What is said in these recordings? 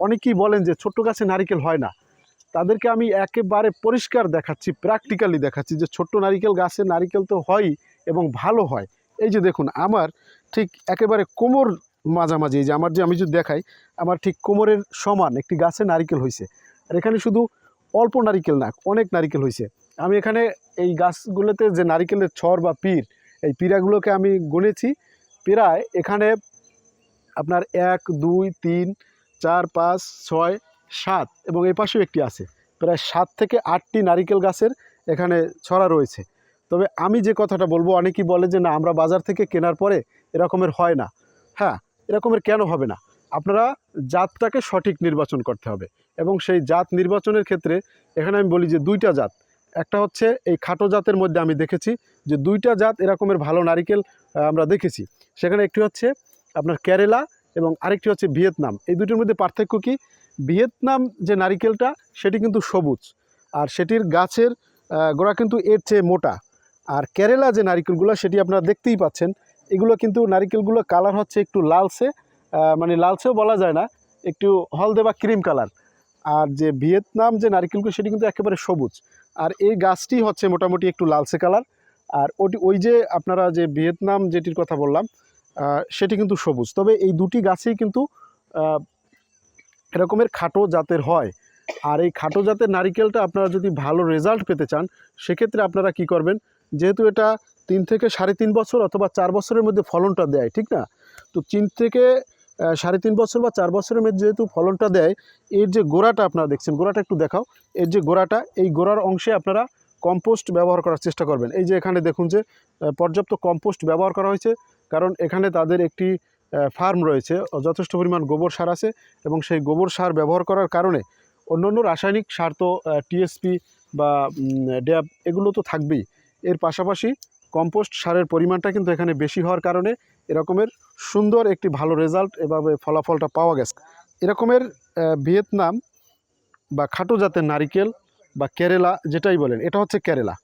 অনেকেই বলেন যে ছোট্ট গাছে নারিকেল হয় না। তাদেরকে আমি একেবারে পরিষ্কার দেখাচ্ছি প্র্যাকটিক্যালি দেখাচ্ছি যে ছোট্ট নারিকেল গাছে নারিকেল তো হয়ই এবং ভালো হয়। এই যে দেখুন, আমার ঠিক একেবারে কোমর মাঝামাঝি, এই যে আমার যে আমি যদি দেখাই, আমার ঠিক কোমরের সমান একটি গাছে নারিকেল হয়েছে আর এখানে শুধু অল্প নারিকেল না, অনেক নারিকেল হয়েছে আমি এখানে এই গাছগুলোতে যে নারিকেলের ছর বা পীর, এই পীড়াগুলোকে আমি গুনেছি। প্রায় এখানে আপনার এক, দুই, তিন চার, পাঁচ, ছয়, সাত এবং এই পাশেও একটি আছে। প্রায় সাত থেকে আটটি নারিকেল গাছের এখানে ছড়া রয়েছে। তবে আমি যে কথাটা বলব, অনেকেই বলে যে না, আমরা বাজার থেকে কেনার পরে এরকমের হয় না। হ্যাঁ এরকমের কেন হবে না? আপনারা জাতটাকে সঠিক নির্বাচন করতে হবে এবং সেই জাত নির্বাচনের ক্ষেত্রে এখানে আমি বলি যে দুইটা জাত। একটা হচ্ছে এই খাটো জাতের মধ্যে আমি দেখেছি যে দুইটা জাত এরকমের ভালো নারিকেল আমরা দেখেছি। সেখানে একটি হচ্ছে আপনার কেরালা এবং আরেকটি হচ্ছে ভিয়েতনাম। এই দুটির মধ্যে পার্থক্য কি? ভিয়েতনাম যে নারিকেলটা, সেটি কিন্তু সবুজ। আর সেটির গাছের গোড়া কিন্তু এর চেয়ে মোটা। আর কেরালা যে নারিকেলগুলো, সেটি আপনারা দেখতেই পাচ্ছেন। এগুলো কিন্তু নারিকেলগুলো কালার হচ্ছে একটু লালসে মানে লালসেও বলা যায় না, একটু হলদে বা ক্রিম কালার। আর যে ভিয়েতনাম যে নারিকেলগুলো, সেটি কিন্তু একেবারে সবুজ। আর এই গাছটি হচ্ছে মোটামুটি একটু লালসে কালার। আর ওটি, ওই যে আপনারা যে ভিয়েতনাম যেটির কথা বললাম সেটি কিন্তু সবুজ। তবে এই দুটি গাছেই কিন্তু এরকমের খাটো জাতের হয়। আর এই খাটো জাতের নারিকেলটা আপনারা যদি ভালো রেজাল্ট পেতে চান, সেক্ষেত্রে আপনারা কি করবেন, যেহেতু এটা তিন থেকে সাড়ে তিন বছর অথবা চার বছরের মধ্যে ফলনটা দেয়, ঠিক না? তো তিন থেকে সাড়ে তিন বছর বা চার বছরের মধ্যে যেহেতু ফলনটা দেয়, এর যে গোড়াটা আপনারা দেখছেন, গোড়াটা একটু দেখাও, এর যে গোড়াটা, এই গোড়ার অংশে আপনারা কম্পোস্ট ব্যবহার করার চেষ্টা করবেন। এই যে এখানে দেখুন যে পর্যাপ্ত কম্পোস্ট ব্যবহার করা হয়েছে। কারণ এখানে তাদের একটি ফার্ম রয়েছে। যথেষ্ট পরিমাণ গোবর সার আছে এবং সেই গোবর সার ব্যবহার করার কারণে অন্যান্য রাসায়নিক সার তো টিএসপি বা ড্যাব এগুলো তো থাকবেই। এর পাশাপাশি কম্পোস্ট সারের পরিমাণটা কিন্তু এখানে বেশি হওয়ার কারণে এরকমের সুন্দর একটি ভালো রেজাল্ট এভাবে ফলাফলটা পাওয়া গেছে। এরকমের ভিয়েতনাম বা খাটো জাতের নারিকেল বা কেরালা যেটাই বলেন, এটা হচ্ছে কেরালা।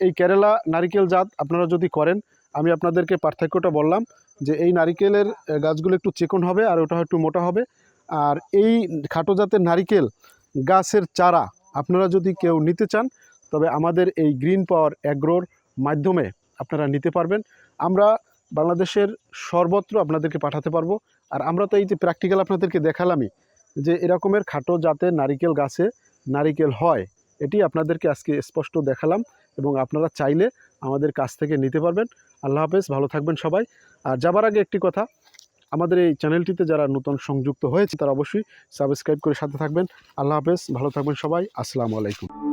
এই কেরালা নারিকেল জাত আপনারা যদি করেন আমি আপনাদেরকে পার্থক্যটা বললাম যে এই নারিকেলের গাছগুলো একটু চিকন হবে আর ওটা একটু মোটা হবে। আর এই খাটো জাতের নারিকেল গাছের চারা আপনারা যদি কেউ নিতে চান, তবে আমাদের এই গ্রিন পাওয়ার অ্যাগ্রোর মাধ্যমে আপনারা নিতে পারবেন। আমরা বাংলাদেশের সর্বত্র আপনাদেরকে পাঠাতে পারব। আর আমরা তো এই যে প্র্যাকটিক্যাল আপনাদেরকে দেখালামই যে এরকমের খাটো জাতের নারিকেল গাছে নারিকেল হয়। এটি আপনাদেরকে আজকে স্পষ্ট দেখালাম এবং আপনারা চাইলে আমাদের কাছ থেকে নিতে পারবেন। আল্লাহ হাফেজ, ভালো থাকবেন সবাই। আর যাবার আগে একটি কথা, আমাদের এই চ্যানেলটিতে যারা নতুন সংযুক্ত হয়েছে, তারা অবশ্যই সাবস্ক্রাইব করে সাথে থাকবেন। আল্লাহ হাফেজ, ভালো থাকবেন সবাই। আসসালামু আলাইকুম।